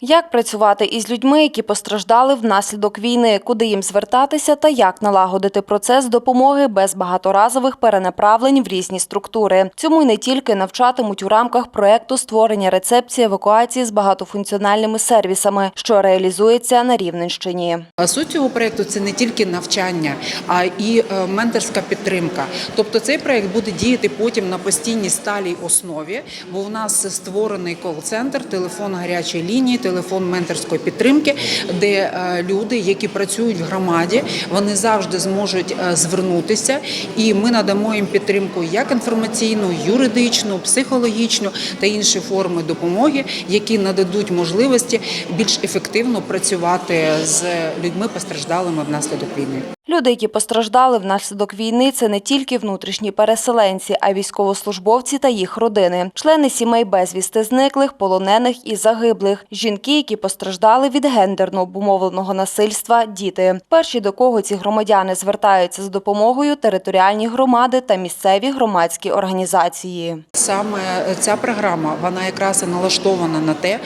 Як працювати із людьми, які постраждали внаслідок війни, куди їм звертатися та як налагодити процес допомоги без багаторазових перенаправлень в різні структури. Цьому й не тільки навчатимуть у рамках проекту створення рецепції евакуації з багатофункціональними сервісами, що реалізується на Рівненщині. Суть цього проєкту – це не тільки навчання, а і е, менторська підтримка. Тобто цей проєкт буде діяти потім на постійній сталій основі, бо в нас створений кол-центр, телефон гарячої лінії, телефон менторської підтримки, де е, люди, які працюють в громаді, вони завжди зможуть е, звернутися, і ми надамо їм підтримку як інформаційну, юридичну, психологічну та інші форми допомоги, які нададуть можливості більш ефективно працювати з людьми постраждалими внаслідок війни. Люди, які постраждали внаслідок війни, це не тільки внутрішні переселенці, а й військовослужбовці та їх родини, члени сімей безвісти зниклих, полонених і загиблих, жінки, які постраждали від гендерно обумовленого насильства, діти. Перші до кого ці громадяни звертаються з допомогою територіальні громади та місцеві громадські організації. Саме ця програма вона якраз і налаштована на те,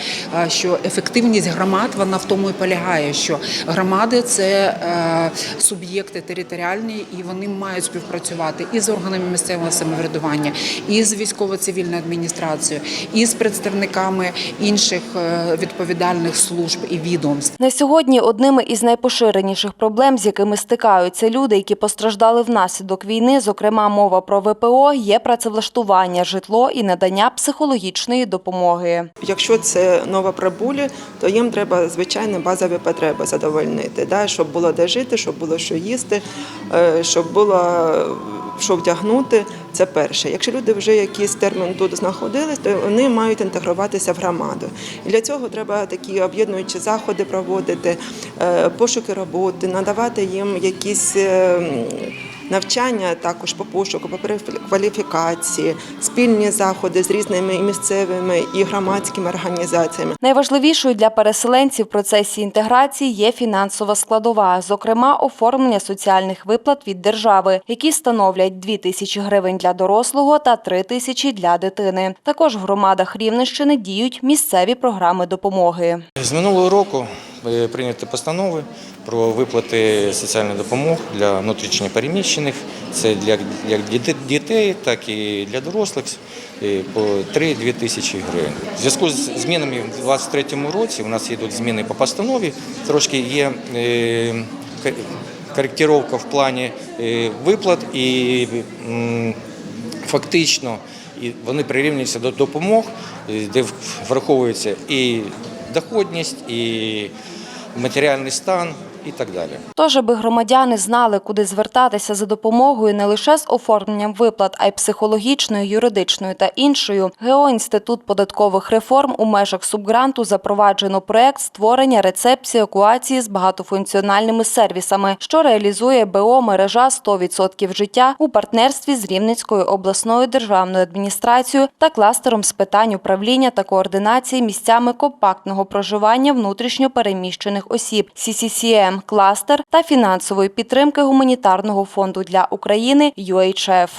що ефективність громад вона в тому і полягає, що громади це е, суб'єкти територіальні, і вони мають співпрацювати і з органами місцевого самоврядування, і з військово-цивільною адміністрацією, і з представниками інших е, відповідальних служб і відомств. На сьогодні одними із найпоширеніших проблем, з якими стикаються люди, які постраждали внаслідок війни, зокрема мова про ВПО, є працевлаштування, житло і надання психологічної допомоги. Якщо це новоприбулі, то їм треба звичайно базові потреби задовольнити, щоб було де жити, щоб було що їсти, е, щоб було що вдягнути. Це перше. Якщо люди вже якийсь термін тут знаходились, то вони мають інтегруватися в громаду. І для цього треба такі об'єднуючі заходи проводити, е, пошуки роботи, надавати їм якісь. Навчання також по пошуку, по перекваліфікації, спільні заходи з різними і місцевими і громадськими організаціями. Найважливішою для переселенців в процесі інтеграції є фінансова складова, зокрема оформлення соціальних виплат від держави, які становлять 2 тисячі гривень для дорослого та 3 тисячі для дитини. Також в громадах Рівненщини діють місцеві програми допомоги. З минулого року прийняті постанови про виплати соціальних допомог для внутрішньопереміщених. Це для як дітей, так і для дорослих е, по 3-2 тисячі гривень. В зв'язку з змінами в 2023 році у нас йдуть зміни по постанові. Трошки є е, коректировка в плані е, виплат і фактично і вони прирівнюються до допомог, е, де враховується і доходність, і матеріальний стан, і так далі. Тож, аби громадяни знали, куди звертатися за допомогою не лише з оформленням виплат, а й психологічною, юридичною та іншою, ГЕО Інститут податкових реформ у межах субгранту запроваджено проект створення рецепції евакуації з багатофункціональними сервісами, що реалізує БО мережа 100% життя у партнерстві з Рівненською обласною державною адміністрацією та кластером з питань управління та координації місцями компактного проживання внутрішньо переміщених осіб CCCM кластер та фінансової підтримки гуманітарного фонду для України UHF.